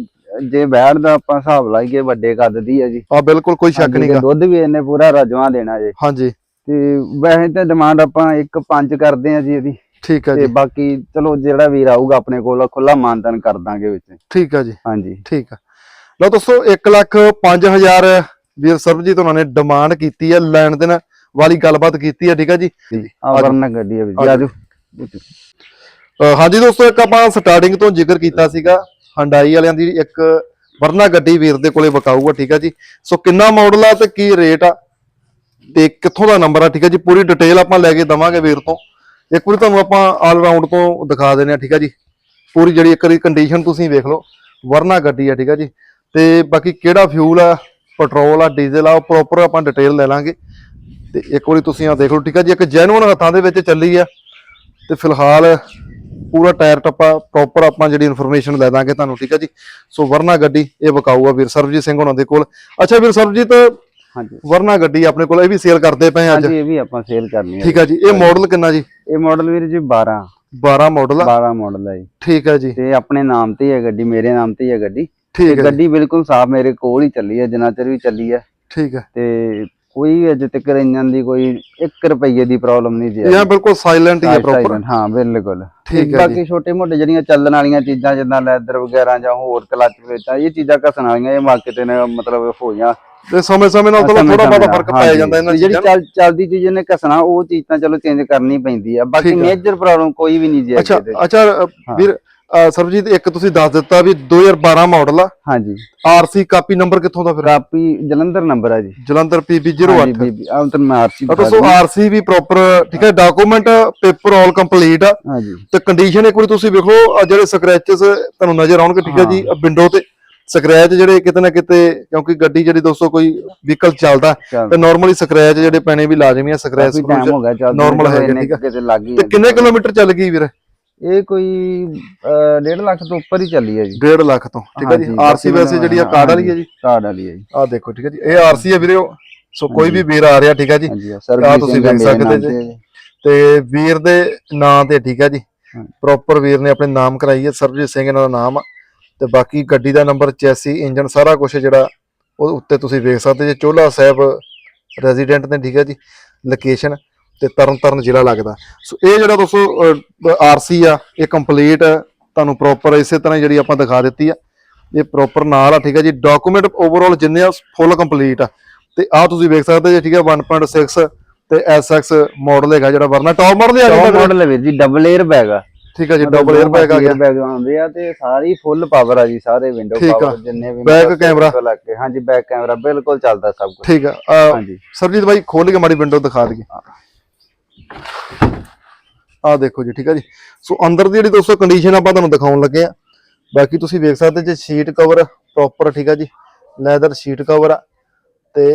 ਜੇ ਬੈਠ ਦਾ ਆਪਾਂ ਹਿਸਾਬ ਲਾਈਏ ਵੱਡੇ ਕੱਦ ਦੀ ਹੈ ਜੀ। ਆ ਬਿਲਕੁਲ ਕੋਈ ਸ਼ੱਕ ਤੇ ਦੁੱਧ ਵੀ ਇਹਨੇ ਪੂਰਾ ਰਜਵਾ ਦੇਣਾ ਜੀ। ਹਾਂਜੀ। ਤੇ ਵੈਸੇ ਤਾਂ ਡਿਮਾਂਡ ਆਪਾਂ ਇੱਕ ਪੰਜ ਕਰਦੇ ਆ ਜੀ ਇਹਦੀ। ਠੀਕ ਆ ਤੇ ਜੀ। ਬਾਕੀ ਚਲੋ ਜਿਹੜਾ ਵੀਰ ਆਊਗਾ ਆਪਣੇ ਕੋਲ ਖੁੱਲਾ ਮਾਨਤਨ ਕਰ ਦਾਂਗੇ ਵਿੱਚ। ਠੀਕ ਆ ਜੀ। ਹਾਂਜੀ। ਠੀਕ ਆ। ਲਓ ਦੋਸਤੋ 1 ਲੱਖ 5000 ਵੀਰ ਸਰਬਜੀਤ ਉਹਨਾਂ ਨੇ ਡਿਮਾਂਡ ਕੀਤੀ ਹੈ ਲੈਣ ਦੇਣ ਵਾਲੀ ਗੱਲਬਾਤ ਕੀਤੀ ਹੈ ਠੀਕ ਆ ਜੀ? ਆ ਵਰਨਾ ਗੱਡੀ ਆ ਵੀਰ ਜੀ ਆਜੋ। ਹਾਂਜੀ ਦੋਸਤੋ ਇੱਕ ਆਪਾਂ ਸਟਾਰਟਿੰਗ ਤੋਂ ਜ਼ਿਕਰ ਕੀਤਾ ਸੀਗਾ ਹੰਡਾਈ ਵਾਲਿਆਂ ਦੀ ਇੱਕ ਵਰਨਾ ਗੱਡੀ ਵੀਰ ਦੇ ਕੋਲੇ ਵਿਕਾਊ ਆ ਠੀਕ ਆ ਜੀ? ਸੋ ਕਿੰਨਾ ਮਾਡਲ ਆ ਤੇ ਕੀ ਰੇਟ ਆ? ਤੇ ਕਿੱਥੋਂ ਦਾ ਨੰਬਰ ਆ? ਠੀਕ ਹੈ ਜੀ, ਪੂਰੀ ਡਿਟੇਲ ਆਪਾਂ ਲੈ ਕੇ ਦਵਾਂਗੇ ਵੀਰ ਤੋਂ। ਇੱਕ ਵਾਰੀ ਤੁਹਾਨੂੰ ਆਪਾਂ ਆਲ ਰਾਊਂਡ ਤੋਂ ਦਿਖਾ ਦਿੰਦੇ ਆ ਠੀਕ ਆ ਜੀ। ਪੂਰੀ ਜਿਹੜੀ ਇੱਕ ਵਾਰੀ ਕੰਡੀਸ਼ਨ ਤੁਸੀਂ ਵੇਖ ਲਓ, ਵਰਨਾ ਗੱਡੀ ਆ, ਠੀਕ ਆ ਜੀ। ਤੇ ਬਾਕੀ ਕਿਹੜਾ ਫਿਊਲ ਆ? ਪੈਟਰੋਲ ਆ ਡੀਜ਼ਲ ਆ, ਉਹ ਪ੍ਰੋਪਰ ਆਪਾਂ ਡਿਟੇਲ ਲੈ ਲਾਂਗੇ। ਤੇ ਇੱਕ ਵਾਰੀ ਤੁਸੀਂ ਆ ਦੇਖ ਲਓ, ਠੀਕ ਆ ਜੀ, ਇੱਕ ਜੈਨੂਨ ਹੱਥਾਂ ਦੇ ਵਿੱਚ ਚੱਲੀ ਆ। ਤੇ ਫਿਲਹਾਲ ਪੂਰਾ ਟਾਇਰ ਟੱਪਾ ਪ੍ਰੋਪਰ ਆਪਾਂ ਜਿਹੜੀ ਇਨਫੋਰਮੇਸ਼ਨ ਲੈ ਦਾਂਗੇ ਤੁਹਾਨੂੰ, ਠੀਕ ਆ ਜੀ। ਸੋ ਵਰਨਾ ਗੱਡੀ, ਇਹ ਵਿਕਾਊ ਆ ਵੀਰ ਸਰਬਜੀਤ ਸਿੰਘ ਉਹਨਾਂ ਦੇ ਕੋਲ। ਅੱਛਾ ਵੀਰ ਸਰਬਜੀਤ ਹਾਂਜੀ। ਵਰਨਾ ਗੱਡੀ ਆਪਣੇ ਕੋਲ ਇਹ ਵੀ ਸੇਲ ਕਰਦੇ ਪਏ ਆ ਅੱਜ। ਹਾਂਜੀ ਇਹ ਵੀ ਆਪਾਂ ਸੇਲ ਕਰਨੀ ਹੈ ਠੀਕ ਆ ਜੀ ਇਹ ਮਾਡਲ ਕਿੰਨਾ ਜੀ? ਇਹ ਮਾਡਲ ਵੀਰ ਜੀ 12 12 ਮਾਡਲ ਆ। 12 ਮਾਡਲ ਹੈ ਜੀ। ਠੀਕ ਆ ਜੀ। ਤੇ ਆਪਣੇ ਨਾਮ ਤੇ ਹੀ ਹੈ ਗੱਡੀ ਮੇਰੇ ਨਾਮ ਤੇ ਹੀ ਹੈ ਗੱਡੀ। ਤੇ ਠੀਕ ਆ ਜੀ। ਗੱਡੀ ਬਿਲਕੁਲ ਸਾਫ਼ ਮੇਰੇ ਕੋਲ ਹੀ ਚੱਲੀ ਹੈ ਜਿੰਨਾ ਚਿਰ ਵੀ ਚੱਲੀ ਹੈ ਠੀਕ ਆ। ਤੇ ਕੋਈ ਅਜੇ ਤੱਕ ਇੰਜਨ ਦੀ ਕੋਈ 1 ਰੁਪਏ ਦੀ ਪ੍ਰੋਬਲਮ ਨਹੀਂ ਜੀ ਇਹ ਬਿਲਕੁਲ ਸਾਇਲੈਂਟ ਹੀ ਹੈ ਪ੍ਰੋਪਰ Silent, ਹਾਂ ਬਿਲਕੁਲ। ਠੀਕ ਹੈ ਜੀ। ਬਾਕੀ ਛੋਟੇ ਮੋਟੇ ਜਿਹੜੀਆਂ ਚੱਲਣ ਵਾਲੀਆਂ ਚੀਜ਼ਾਂ ਜਿੱਦਾਂ ਲੈਦਰ ਵਗੈਰਾ ਜਾਂ ਹੋਰ ਕਲਚ ਪਲੇਟਾਂ ਇਹ ਚੀਜ਼ਾਂ ਘਸਣ ਵਾਲੀਆਂ ਇਹ ਮਾਰਕੀਟ ਤੇ ਨੇ ਮਤਲਬ ਹੋਈਆਂ ਤੇ ਸਮੇਂ ਸਮੇਂ ਨਾਲ ਥੋੜਾ ਥੋੜਾ ਬਹੁਤਾ ਫ਼ਰਕ ਪੈ। ਜਾਂਦਾ ਇਹਨਾਂ ਜਿਹੜੀ ਚੀਜ਼ਾਂ ਚੱਲ ਚੱਲਦੀ ਚੀਜ਼ ਨੇ ਘਸਣਾ ਉਹ ਚੀਜ਼ ਤਾਂ ਚਲੋ ਚੇਂਜ ਕਰਨੀ ਪੈਂਦੀ ਆ। ਬਾਕੀ। ਮੇਜਰ ਪ੍ਰੋਬਲਮ ਕੋਈ ਵੀ ਨਹੀਂ ਜੀ ਅੱਛਾ ਤੇ। ਅੱਛਾ ਵੀਰ ਸਰਬਜੀਤ ਇੱਕ ਤੁਸੀਂ ਦੱਸ ਦਿੱਤਾ ਵੀ 2012 ਮਾਡਲ ਆ। ਹਾਂਜੀ। ਆਰਸੀ ਕਾਪੀ ਨੰਬਰ ਕਿੱਥੋਂ ਦਾ ਫਿਰ? ਕਾਪੀ ਜਲੰਧਰ ਨੰਬਰ ਆ ਜੀ। ਜਲੰਧਰ PB08 ਬੀਬੀ ਆ ਤਾਂ ਮੈਂ ਆਰਸੀ ਆ ਦੋਸਤੋ ਆਰਸੀ ਵੀ ਪ੍ਰੋਪਰ ਠੀਕ ਹੈ ਡਾਕੂਮੈਂਟ ਪੇਪਰ ਆਲ ਕੰਪਲੀਟ ਆ। ਹਾਂਜੀ। ਤੇ ਕੰਡੀਸ਼ਨ ਇੱਕ ਵਾਰੀ ਤੁਸੀਂ ਵੇਖ ਜਿਹੜੇ ਸਕ੍ਰੈਚਸ ਤੁਹਾਨੂੰ ਨਜ਼ਰ ਆਉਣਗੇ ਠੀਕ ਹੈ ਜੀ ਵਿੰਡੋ ਤੇ। ਸਕ੍ਰੈਚ ਜਿਹੜੇ ਕਿਤੇ ਨਾ ਕਿਤੇ ਕਿਉਂਕਿ ਗੱਡੀ ਜਿਹੜੀ ਦੋਸਤੋ ਕੋਈ ਵਹੀਕਲ ਚੱਲਦਾ ਚੱਲ ਤੇ ਨਾਰਮਲੀ ਸਕ੍ਰੈਚ ਜਿਹੜੇ ਪੈਣੇ ਵੀ ਲਾਜ਼ਮੀ ਆ ਸਕ੍ਰੈਚ ਟਾਈਮ ਹੋ ਠੀਕ ਆ। ਕਿਤੇ ਲੱਗ ਗਈ ਤੇ ਕਿੰਨੇ ਕਿਲੋਮੀਟਰ ਚੱਲ ਗਈ ਵੀਰ? ਇਹ ਕੋਈ 1.5 ਲੱਖ ਤੋਂ ਉੱਪਰ ਹੀ ਚੱਲੀ ਹੈ ਜੀ। 1.5 ਲੱਖ ਤੋਂ ਠੀਕ ਹੈ ਜੀ? ਆਰਸੀ ਵੈਸੇ ਜਿਹੜੀ ਆ ਕਾਰਡ ਵਾਲੀ ਹੈ ਜੀ? ਕਾਰਡ ਵਾਲੀ ਹੈ ਜੀ। ਆਹ ਦੇਖੋ ਠੀਕ ਹੈ ਜੀ? ਇਹ ਆਰਸੀ ਹੈ ਵੀਰੇ ਸੋ ਕੋਈ ਵੀ ਵੀਰ ਆ ਰਿਹਾ ਠੀਕ ਹੈ ਜੀ? ਆਹ ਤੁਸੀਂ ਵੇਖ ਸਕਦੇ ਜੀ। ਤੇ। ਵੀਰ ਦੇ ਨਾਂ ਤੇ ਠੀਕ ਹੈ ਜੀ? ਹਾਂ। ਪ੍ਰੋਪਰ ਵੀਰ ਨੇ ਆਪਣੇ ਨਾਮ ਕਰਾਈ ਹੈ ਸਰਬਜੀਤ ਸਿੰਘ ਇਹਨਾਂ ਦਾ ਨਾਮ ਆ। ਤੇ ਬਾਕੀ ਗੱਡੀ ਦਾ ਨੰਬਰ ਚੈਸੀ ਇੰਜਨ ਸਾਰਾ ਕੁਝ ਜਿਹੜਾ ਉਹ ਉੱਤੇ ਤੁਸੀਂ ਵੇਖ ਸਕਦੇ ਜੇ ਚੋਲਾ ਸਾਹਿਬ ਰੈਜ਼ੀਡੈਂਟ ਨੇ ਠੀਕ ਹੈ ਜੀ ਲੋਕੇਸ਼ਨ ਤੇ ਤਰਨਤਾਰਨ ਜ਼ਿਲ੍ਹਾ ਲੱਗਦਾ। ਸੋ ਇਹ ਜਿਹੜਾ ਦੋਸਤੋ ਆਰਸੀ ਆ ਇਹ ਕੰਪਲੀਟ ਤੁਹਾਨੂੰ ਪ੍ਰੋਪਰ ਇਸੇ ਤਰ੍ਹਾਂ ਜਿਹੜੀ ਆਪਾਂ ਦਿਖਾ ਦਿੱਤੀ ਆ। ਇਹ ਪ੍ਰੋਪਰ ਨਾਲ ਆ ਠੀਕ ਹੈ ਜੀ ਡਾਕੂਮੈਂਟ ਓਵਰਆਲ ਜਿੰਨੇ ਆ ਫੁੱਲ ਕੰਪਲੀਟ ਆ। ਤੇ ਆ ਤੁਸੀਂ ਵੇਖ ਸਕਦੇ ਜੇ ਠੀਕ ਹੈ 1.6 ਤੇ SX ਮਾਡਲ ਹੈਗਾ ਜਿਹੜਾ ਵਰਨਾ ਟੌਪ ਮਾਡਲ ਹੈ ਟੌਪ ਮਾਡਲ ਹੈ ਵੀਰ ਜੀ ਡਬਲ 에ਅਰ ਬੈਗ ਆ। ਠੀਕ ਹੈ ਜੀ ਡਬਲ 에ਅਰ ਬੈਗ ਆ ਗਿਆ। ਬੈਗ ਆਉਂਦੇ ਆ ਤੇ ਸਾਰੀ ਫੁੱਲ ਪਾਵਰ ਆ ਜੀ ਸਾਰੇ ਵਿੰਡੋ ਆ। ਪਾਵਰ ਜਿੰਨੇ ਵੀ camera। ਤੋਂ ਲੱਗ ਕੇ ਹਾਂਜੀ ਬੈਕ ਕੈਮਰਾ ਬਿਲਕੁਲ ਚੱਲਦਾ ਸਭ ਕੁਝ ਠੀਕ ਆ ਹਾਂਜੀ। ਸਰਜੀਤ ਭਾਈ ਖੋਲ ਕੇ ਮਾੜੀ ਵਿੰਡੋ ਦਿਖਾ ਦਈਏ। ਆ ਦੇਖੋ ਜੀ ਠੀਕ ਆ ਜੀ। ਸੋ ਅੰਦਰ ਦੀ ਜਿਹੜੀ ਦੋਸਤੋ ਕੰਡੀਸ਼ਨ ਆਪਾਂ ਤੁਹਾਨੂੰ ਦਿਖਾਉਣ ਲੱਗੇ ਆ। ਬਾਕੀ ਤੁਸੀਂ ਵੇਖ ਸਕਦੇ ਜੇ ਸ਼ੀਟ ਕਵਰ ਪ੍ਰੋਪਰ ਠੀਕ ਆ ਜੀ। ਲੈਦਰ ਸ਼ੀਟ ਕਵਰ ਆ ਤੇ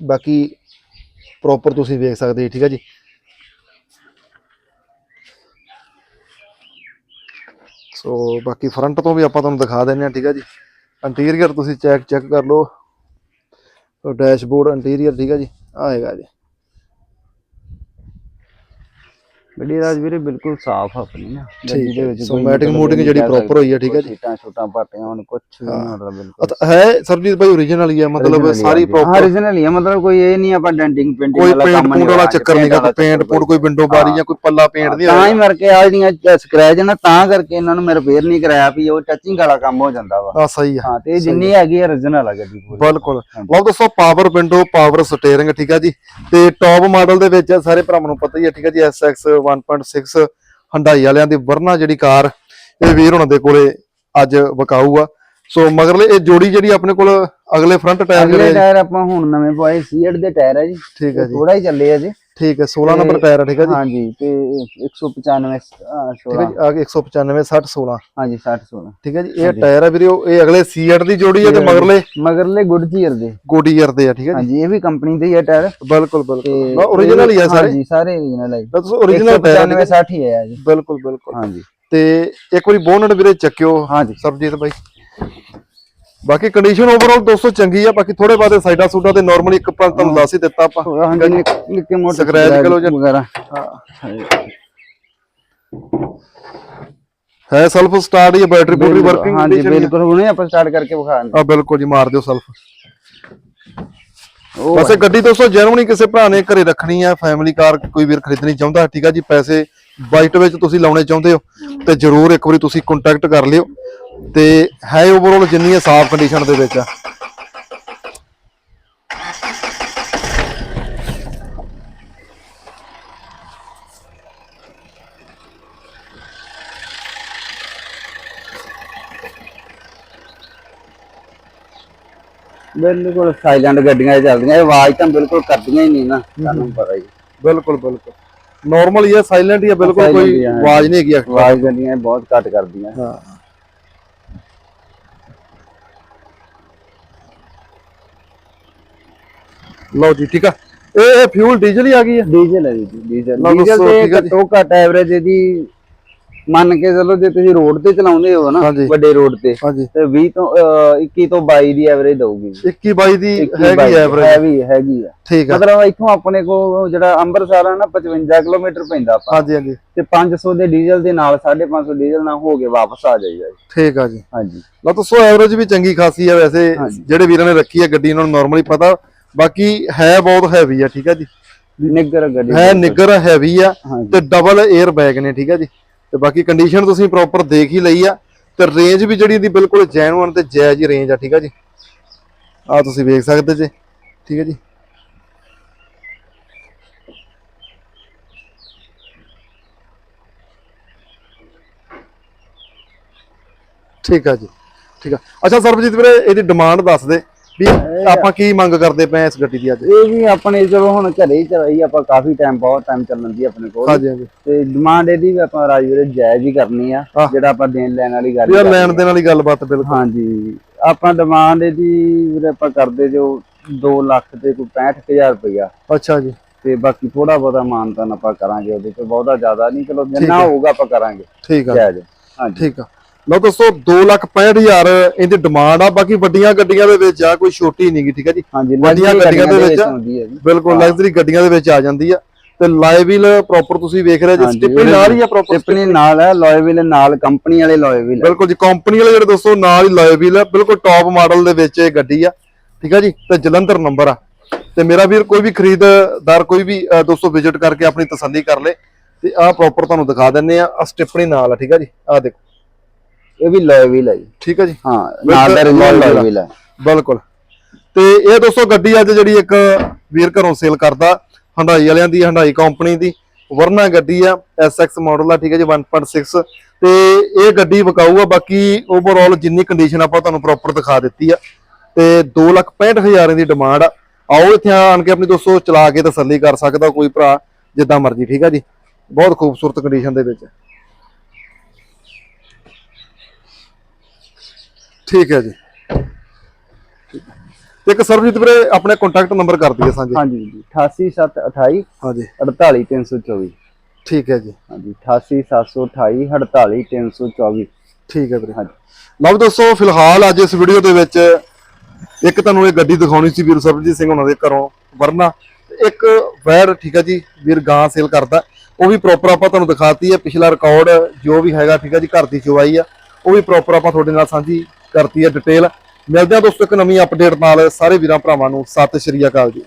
ਬਾਕੀ ਪ੍ਰੋਪਰ ਤੁਸੀਂ ਵੇਖ ਸਕਦੇ ਠੀਕ ਆ ਜੀ। ਸੋ ਬਾਕੀ ਫਰੰਟ ਤੋਂ ਵੀ ਆਪਾਂ ਤੁਹਾਨੂੰ ਦਿਖਾ ਦਿੰਦੇ ਆ ਠੀਕ ਆ ਜੀ। ਇੰਟੀਰੀਅਰ ਤੁਸੀਂ ਚੈੱਕ ਚੈੱਕ ਕਰ ਲਓ। ਉਹ ਡੈਸ਼ਬੋਰਡ ਇੰਟੀਰੀਅਰ ਠੀਕ ਆ ਜੀ। ਆਏਗਾ ਜੀ। ਗੱਡੀ ਰਾਜ ਵੀਰੇ ਬਿਲਕੁਲ ਸਾਫ਼ ਆਪਣੀ ਨਾ। ਗੱਡੀ ਹੈ। ਵਿੱਚ ਕੋਈ ਮਤਲਬ ਮੂਟਿੰਗ ਨਹੀਂ ਜਿਹੜੀ ਸਕਦੇ, ਹੋਈ ਹੈ, ਠੀਕ ਹੈ ਜੀ। ਸੀਟਾਂ ਛੋਟਾਂ ਪਾਟੀਆਂ ਹੁਣ ਕੁਝ ਵੀ ਨਹੀਂ ਮਤਲਬ ਬਿਲਕੁਲ। ਹੈ ਸਰਜੀਤ ਭਾਈ origignal ਹੀ ਹੈ ਮਤਲਬ ਸਾਰੀ ਹਾਂ ਪ੍ਰੋਪਰ original ਹੀ ਹੈ ਮਤਲਬ ਕੋਈ ਇਹ ਨਹੀਂ ਆਪਾਂ ਡੈਂਟਿੰਗ ਪੇਂਟਿੰਗ ਕੋਈ ਵਾਲਾ ਕੰਮ ਪੂੰਟ ਵਾਲਾ ਚੱਕਰ ਨਹੀਂ ਕੋਈ ਪੇਂਟ ਪੂੰਟ ਕੋਈ ਵਿੰਡੋ ਬਾਰੀ ਜਾਂ ਕੋਈ ਪੱਲਾ ਪੇਂਟ ਨਹੀਂ ਤਾਂ ਹੀ ਮਰ ਕੇ ਆ ਜਿਹੜੀਆਂ ਸਕ੍ਰੈਚ ਨਾ ਤਾਂ ਕਰਕੇ ਇਹਨਾਂ ਨੂੰ ਮੈਂ ਰਿਪੇਅਰ ਨਹੀਂ ਕਰਾਇਆ ਵੀ ਉਹ ਟੱਚਿੰਗ ਵਾਲਾ ਕੰਮ ਹੋ ਜਾਂਦਾ ਵਾ। ਆ ਸਹੀ ਹਾਂ ਤੇ ਜਿੰਨੀ ਹੈਗੀ original ਆ ਗੱਡੀ ਪੂਰੀ। ਬਿਲਕੁਲ। ਲਓ ਦੋਸਤੋ ਪਾਵਰ ਵਿੰਡੋ ਪਾਵਰ ਸਟੀਅਰਿੰਗ ਠੀਕ ਆ ਜੀ? ਤੇ ਟੌਪ ਮਾਡਲ ਦੇ ਵਿੱਚ ਸਾਰੇ ਭਰਾਵਾਂ ਨੂੰ ਪਤਾ ਹੀ ਹੈ ਠੀਕ ਆ ਜੀ SX 1.6 ਹੰਡਾਈ ਵਾਲਿਆਂ ਦੀ ਵਰਨਾ ਜਿਹੜੀ ਕਾਰ ਇਹ ਵੀਰ ਹੁਣਾਂ ਦੇ ਕੋਲੇ ਅੱਜ ਵਿਕਾਊ ਆ ਸੋ ਮਗਰਲੇ ਇਹ ਜੋੜੀ ਜਿਹੜੀ ਆਪਣੇ ਕੋਲ ਅਗਲੇ ਫਰੰਟ ਟਾਇਰ ਜਿਹੜੇ ਟਾਇਰ ਆਪਾਂ ਹੁਣ ਨਵੇਂ ਪਵਾਏ ਸੀਐਟ ਦੇ ਟਾਇਰ ਜੀ। ਠੀਕ ਹੈ ਜੀ। ਥੋੜਾ ਹੀ ਚੱਲੇ ਆ ਜੀ। ਠੀਕ ਹੈ 16 ਨੰਬਰ ਟਾਇਰ ਆ ਠੀਕ ਹੈ ਜੀ? ਹਾਂਜੀ ਤੇ 195 ਅਹ, ਠੀਕ 16 ਹੈ ਜੀ ਆ ਕੇ 195 60 16 ਹਾਂਜੀ 60 16 ਠੀਕ ਹੈ ਜੀ ਇਹ ਟਾਇਰ ਆ ਵੀਰੇ ਇਹ ਅਗਲੇ ਸੀਐਟ ਦੀ ਜੋੜੀ ਆ ਤੇ ਮਗਰਲੇ? ਮਗਰਲੇ ਗੁੱਡਜੀਅਰ ਦੇ। ਗੋਡੀਅਰ ਦੇ ਆ ਠੀਕ ਹੈ ਜੀ। ਹਾਂਜੀ ਇਹ ਵੀ ਕੰਪਨੀ ਦੇ ਹੀ ਆ ਟਾਇਰ। ਬਿਲਕੁਲ ਬਿਲਕੁਲ। ਤੇ origignal ਹੀ ਆ ਸਾਰੇ? ਹਾਂਜੀ ਸਾਰੇ origignal ਹੈ ਜੀ। ਦੱਸੋ origignal ਟਾਇਰ ਆ, ਠੀਕ ਹੈ 95 60 ਹੀ ਹੈ ਜੀ। ਬਿਲਕੁਲ ਬਿਲਕੁਲ। ਹਾਂਜੀ। ਤੇ ਇੱਕ ਵਾਰੀ ਬੋਨਟ ਵੀਰੇ ਚੱਕਿਓ ਹਾਂਜੀ। ਸਰਬਜੀਤ ਬਾਈ। ਬਾਕੀ ਕੰਡੀਸ਼ਨ ਓਵਰਆਲ ਦੋਸਤੋ ਚੰਗੀ ਆ ਬਾਕੀ ਥੋੜੇ ਬਾਅਦ ਸਾਈਡਾਂ ਸੂਡਾਂ ਤੇ ਨਾਰਮਲੀ ਇੱਕ ਆਪਾਂ ਤੁਹਾਨੂੰ ਦੱਸ ਹੀ ਦਿੱਤਾ ਆਪਾਂ। ਹਾਂਜੀ ਨਿੱਕ- ਮੋਟੇ scratch ਕਰੋ ਜਾਂ- ਵਗੈਰਾ। ਹੈ। ਸੈਲਫ ਸਟਾਰਟ ਜਾਂ ਬੈਟਰੀ ਬੂਟਰੀ ਵਰਕਿੰਗ ਹਾਂਜੀ ਬਿਲਕੁਲ ਹੁਣੇ ਆਪਾਂ ਸਟਾਰਟ ਕਰਕੇ ਵਿਖਾ ਦਿੰਦੇ ਆ ਬਿਲਕੁਲ ਜੀ ਮਾਰ ਦਿਓ ਸੈਲਫ ਵੈਸੇ ਗੱਡੀ ਦੋਸਤੋ ਜਰਮਨੀ ਕਿਸੇ ਭਰਾ ਨੇ ਘਰੇ ਰੱਖਣੀ ਆ ਫੈਮਿਲੀ ਕਾਰ ਕੋਈ ਵੀਰ ਖਰੀਦਣੀ ਚਾਹੁੰਦਾ ਠੀਕ ਆ ਜੀ ਪੈਸੇ ਬਾਈਟ ਵਿੱਚ ਤੁਸੀਂ ਲਾਉਣੇ ਚਾਹੁੰਦੇ ਹੋ ਤੇ ਜਰੂਰ ਇੱਕ ਵਾਰੀ ਤੁਸੀਂ ਕੰਟੈਕਟ ਕਰ ਲਿਓ ਤੇ ਹੈ ਓਵਰਆਲ ਜਿੰਨੀ ਹੈ ਸਾਫ਼ ਕੰਡੀਸ਼ਨ ਦੇ ਵਿੱਚ ਆ। ਬਿਲਕੁਲ ਸਾਇਲੈਂਟ ਗੱਡੀਆਂ ਚੱਲਦੀਆਂ ਇਹ ਆਵਾਜ਼ ਤਾਂ ਬਿਲਕੁਲ ਕਰਦੀਆਂ ਹੀ ਨਹੀਂ ਨਾ ਤੁਹਾਨੂੰ ਪਤਾ ਹੀ ਹੈ। ਬਿਲਕੁਲ ਬਿਲਕੁਲ। ਨਾਰਮਲ ਹੀ ਹੈ ਸਾਇਲੈਂਟ ਹੀ ਹੈ ਬਿਲਕੁਲ Silent ਕੋਈ ਹੀ ਆਵਾਜ਼ ਨਹੀਂ ਹੈਗੀ। ਆਵਾਜ਼ ਗੱਡੀਆਂ ਇਹ ਬਹੁਤ ਘੱਟ ਕਰਦੀਆਂ। ਹਾਂ। ਲਓ ਜੀ ਠੀਕ ਆ। ਇਹ ਫਿਊਲ ਡੀਜ਼ਲ ਹੀ ਆ ਗਈ ਹੈ ਡੀਜ਼ਲ ਹੈ ਜੀ ਡੀਜ਼ਲ ਲਓ ਡੀਜ਼ਲ ਠੀਕ ਤੇ ਜੀ। ਘੱਟੋ ਘੱਟ ਐਵਰੇਜ ਇਹਦੀ ਮੰਨ ਕੇ ਚਲੋ ਜੇ ਤੁਸੀਂ ਰੋਡ ਤੇ ਚਲਾਉਂਦੇ ਹੋ ਨਾ ਹਾਂਜੀ। ਵੱਡੇ ਰੋਡ ਤੇ ਹਾਂਜੀ। ਤੇ 20 ਤੋਂ ਅਹ, 21 ਤੋਂ 22 ਦੀ ਐਵਰੇਜ ਦਊਗੀ। 21 22 ਦੀ ਹੈਗੀ ਐਵਰੇਜ ਹੈਗੀ ਹੈਗੀ ਆ। ਠੀਕ ਆ। ਮਤਲਬ ਇੱਥੋਂ ਆਪਣੇ ਕੋ ਜਿਹੜਾ ਅੰਮ੍ਰਿਤਸਰ ਆ ਨਾ 55 ਕਿਲੋਮੀਟਰ ਪੈਂਦਾ ਆਪਾਂ। ਹਾਂਜੀ ਹਾਂਜੀ। ਤੇ 500 ਦੇ ਡੀਜ਼ਲ ਦੇ ਨਾਲ 550 ਡੀਜ਼ਲ ਨਾਲ ਹੋ ਕੇ ਵਾਪਸ ਆ ਜਾਈਦਾ ਜੀ। ਠੀਕ ਆ ਜੀ। ਹਾਂਜੀ। ਲਓ ਦੋਸਤੋ ਐਵਰੇਜ ਵੀ ਚੰਗੀ ਖਾਸੀ ਆ ਵੈਸੇ ਹਾਂਜੀ। ਜਿਹੜੇ ਵੀਰਾਂ ਨੇ ਰੱਖੀ ਹੈ ਗੱਡੀ ਉਹਨਾਂ ਨੂੰ ਨਾਰਮਲੀ ਪਤਾ। ਬਾਕੀ ਹੈ ਬਹੁਤ ਹੈਵੀ ਆ ਠੀਕ ਆ ਜੀ। ਨਿੱਗਰ ਗੱਡੀ। ਹੈ ਨਿੱਗਰ ਹੈਵੀ ਆ। ਹਾਂਜੀ। ਤੇ ਡਬਲ 에ਅਰ ਬੈਗ ਨੇ ਠੀਕ ਆ ਜੀ। ਤੇ ਬਾਕੀ ਕੰਡੀਸ਼ਨ ਤੁਸੀਂ ਪ੍ਰੋਪਰ ਦੇਖ ਹੀ ਲਈ ਆ ਤੇ ਰੇਂਜ ਵੀ ਜਿਹੜੀ ਦੀ ਬਿਲਕੁਲ ਜੈਨੂਅਨ ਤੇ ਜਾਇਜ਼ ਹੀ ਰੇਂਜ ਆ, ਠੀਕ ਆ ਜੀ? ਆ ਤੁਸੀਂ ਵੇਖ ਸਕਦੇ ਜੇ, ਠੀਕ ਹੈ ਜੀ? ਠੀਕ ਆ ਜੀ, ਠੀਕ ਆ। ਅੱਛਾ ਸਰਬਜੀਤ ਵੀਰੇ, ਇਹਦੀ ਡਿਮਾਂਡ ਦੱਸ ਦੇ। ਵੀ ਆਪਾਂ ਕੀ ਮੰਗ ਕਰਦੇ ਪਏ ਇਸ ਗੱਡੀ ਦੀ ਅੱਜ? ਇਹ ਵੀ ਆਪਣੇ ਚਲੋ ਹੁਣ ਘਰੇ ਹੀ ਚਲਾਈ ਆਪਾਂ ਕਾਫੀ ਟਾਈਮ ਬਹੁਤ ਟਾਈਮ ਚੱਲਣ ਦੀ ਆਪਣੇ ਕੋਲ। ਹਾਂਜੀ ਹਾਂਜੀ। ਤੇ ਡਿਮਾਂਡ ਇਹਦੀ ਵੀ ਆਪਾਂ ਰਾਜਵੀਰੇ ਜਾਇਜ਼ ਹੀ ਕਰਨੀ ਆ ਹਾਂ। ਜਿਹੜਾ ਆਪਾਂ ਦੇਣ ਲੈਣ ਵਾਲੀ ਗੱਲ ਯਾਰ ਲੈਣ। ਦੇਣ ਵਾਲੀ ਗੱਲਬਾਤ ਬਿਲਕੁਲ। ਹਾਂਜੀ। ਆਪਾਂ ਡਿਮਾਂਡ ਇਹਦੀ ਵੀਰੇ ਆਪਾਂ ਕਰਦੇ ਜੋ 2 ਲੱਖ ਤੇ ਕੋਈ 65000 ਰੁਪਇਆ ਅੱਛਾ ਜੀ। ਤੇ ਬਾਕੀ ਥੋੜਾ ਬਹੁਤਾ ਮਾਨਤਾਨ ਆਪਾਂ ਕਰਾਂਗੇ ਉਹਦੇ ਤੇ ਬਹੁਤਾ ਜ਼ਿਆਦਾ ਨਹੀਂ ਚਲੋ ਜਿੰਨਾ ਹੈ। ਹੋਊਗਾ ਆਪਾਂ ਕਰਾਂਗੇ। ਠੀਕ ਆ। ਜਾਇਜ਼। ਹਾਂਜੀ। ਠੀਕ ਆ। ਲਓ ਦੋਸਤੋ 265000 ਇਹਦੀ ਡਿਮਾਂਡ ਆ ਬਾਕੀ ਵੱਡੀਆਂ ਗੱਡੀਆਂ ਦੇ ਵਿੱਚ ਆ ਕੋਈ ਛੋਟੀ ਨਹੀਂਗੀ ਠੀਕ ਆ ਜੀ? ਹਾਂਜੀ ਵੱਡੀਆਂ ਗੱਡੀਆਂ ਦੇ ਵਿੱਚ ਹੈ ਬਿਲਕੁਲ ਲਗਜ਼ਰੀ ਗੱਡੀਆਂ ਦੇ ਵਿੱਚ ਆ ਜਾਂਦੀ ਆ। ਤੇ ਲਾਈਵਿਲ ਪ੍ਰੋਪਰ ਤੁਸੀਂ ਵੇਖ ਰਹੇ ਜੀ ਉਹਦੇ ਨਾਲ ਹੀ ਆ ਪ੍ਰੋਪਰ ਟਿੱਪਣੀ ਨਾਲ ਹੈ ਲੋਇਵਿਲ ਨਾਲ ਕੰਪਨੀ ਵਾਲੇ ਲੋਇਵਿਲ ਬਿਲਕੁਲ ਜੀ ਕੰਪਨੀ ਵਾਲੇ ਜਿਹੜੇ ਦੋਸਤੋ ਨਾਲ ਹੀ ਲਾਈਵਿਲ ਆ। ਬਿਲਕੁਲ ਟੌਪ ਮਾਡਲ ਦੇ ਵਿੱਚ ਇਹ ਗੱਡੀ ਆ ਠੀਕ ਆ ਜੀ? ਤੇ ਜਲੰਧਰ ਨੰਬਰ ਆ। ਤੇ ਮੇਰਾ ਵੀਰ ਕੋਈ ਵੀ ਖਰੀਦਦਾਰ ਕੋਈ ਵੀ ਦੋਸਤੋ ਵਿਜ਼ਿਟ ਕਰਕੇ ਆਪਣੀ ਤਸੱਲੀ ਕਰ ਲੇ। ਤੇ ਆਹ ਪ੍ਰੋਪਰ ਤੁਹਾਨੂੰ ਦਿਖਾ ਦਿੰਨੇ ਆ ਆ ਸਟਿੱਪਣੀ ਨਾਲ ਆ ਠੀਕ ਆ ਜੀ? ਆਹ ਦੇਖੋ। ਇਹ ਵੀ ਲੋਇਵਿਲ ਹੈ ਜੀ। ਠੀਕ ਆ ਜੀ। ਹਾਂ ਨਾਲ ਦਾ ਨਾਲ ਦਾ ਲੋਇਵਿਲ ਹੈ ਬਿਲਕੁਲ। ਤੇ ਇਹ ਦੋਸਤੋ ਗੱਡੀ ਅੱਜ ਜਿਹੜੀ ਇੱਕ ਵੀਰ ਘਰੋਂ ਸੇਲ ਕਰਦਾ ਹੰਡਾਈ ਵਾਲਿਆਂ ਦੀ ਹੰਡਾਈ ਕੰਪਨੀ ਦੀ। ਵਰਨਾ ਗੱਡੀ ਆ SX ਮਾਡਲ ਆ ਠੀਕ ਹੈ ਜੀ 1.6 ਤੇ ਇਹ ਗੱਡੀ ਵਿਕਾਊ ਆ ਬਾਕੀ ਓਵਰਆਲ ਜਿੰਨੀ ਕੰਡੀਸ਼ਨ ਆਪਾਂ ਤੁਹਾਨੂੰ ਪ੍ਰੋਪਰ ਦਿਖਾ ਦਿੱਤੀ ਆ। ਤੇ 265000 ਦੀ ਡਿਮਾਂਡ ਆ। ਆਓ ਇੱਥੇ ਆਣ ਕੇ ਆਪਣੀ ਦੋਸਤੋ ਚਲਾ ਕੇ ਤਸੱਲੀ ਕਰ ਸਕਦਾ ਕੋਈ ਭਰਾ ਜਿੱਦਾਂ ਮਰਜ਼ੀ ਠੀਕ ਆ ਜੀ। ਬਹੁਤ ਖੂਬਸੂਰਤ ਕੰਡੀਸ਼ਨ ਦੇ ਵਿੱਚ। ਠੀਕ ਹੈ ਜੀ। ਇੱਕ ਸਰਬਜੀਤ ਵੀਰੇ ਆਪਣੇ ਕੰਟੈਕਟ ਨੰਬਰ ਕਰ ਦਈਏ ਸਾਂਝੇ। ਹਾਂਜੀ ਜੀ 88728 ਹਾਂਜੀ। 48324 ਠੀਕ ਹੈ ਜੀ। ਹਾਂਜੀ 88728 48324 ਠੀਕ ਹੈ ਵੀਰੇ। ਹਾਂਜੀ। ਲਓ ਦੋਸਤੋ ਫਿਲਹਾਲ ਅੱਜ ਇਸ ਵੀਡੀਓ ਦੇ ਵਿੱਚ ਇੱਕ ਤੁਹਾਨੂੰ ਇਹ ਗੱਡੀ ਦਿਖਾਉਣੀ ਸੀ ਵੀਰ ਸਰਬਜੀਤ ਸਿੰਘ ਉਹਨਾਂ ਦੇ ਘਰੋਂ ਵਰਨਾ। ਇੱਕ ਵੈਰ ਠੀਕ ਹੈ ਜੀ ਵੀਰ ਗਾਂ ਸੇਲ ਕਰਦਾ। ਉਹ ਵੀ ਪ੍ਰੋਪਰ ਆਪਾਂ ਤੁਹਾਨੂੰ ਦਿਖਾਤੀ ਹੈ ਪਿਛਲਾ ਰਿਕਾਰਡ ਜੋ ਵੀ ਹੈਗਾ ਠੀਕ ਹੈ ਜੀ ਘਰ ਦੀ ਚਵਾਈ ਆ। ਉਹ ਵੀ ਪ੍ਰੋਪਰ ਆਪਾਂ ਤੁਹਾਡੇ ਨਾਲ ਸਾਂਝੀ ਕਰਤੀ ਹੈ ਡਿਟੇਲ ਮਿਲਦੇ ਹਾਂ ਦੋਸਤੋ ਇੱਕ ਨਵੀਂ ਅਪਡੇਟ ਨਾਲ। ਸਾਰੇ ਵੀਰਾਂ ਭਰਾਵਾਂ ਨੂੰ ਸਤਿ ਸ਼੍ਰੀ ਅਕਾਲ ਜੀ।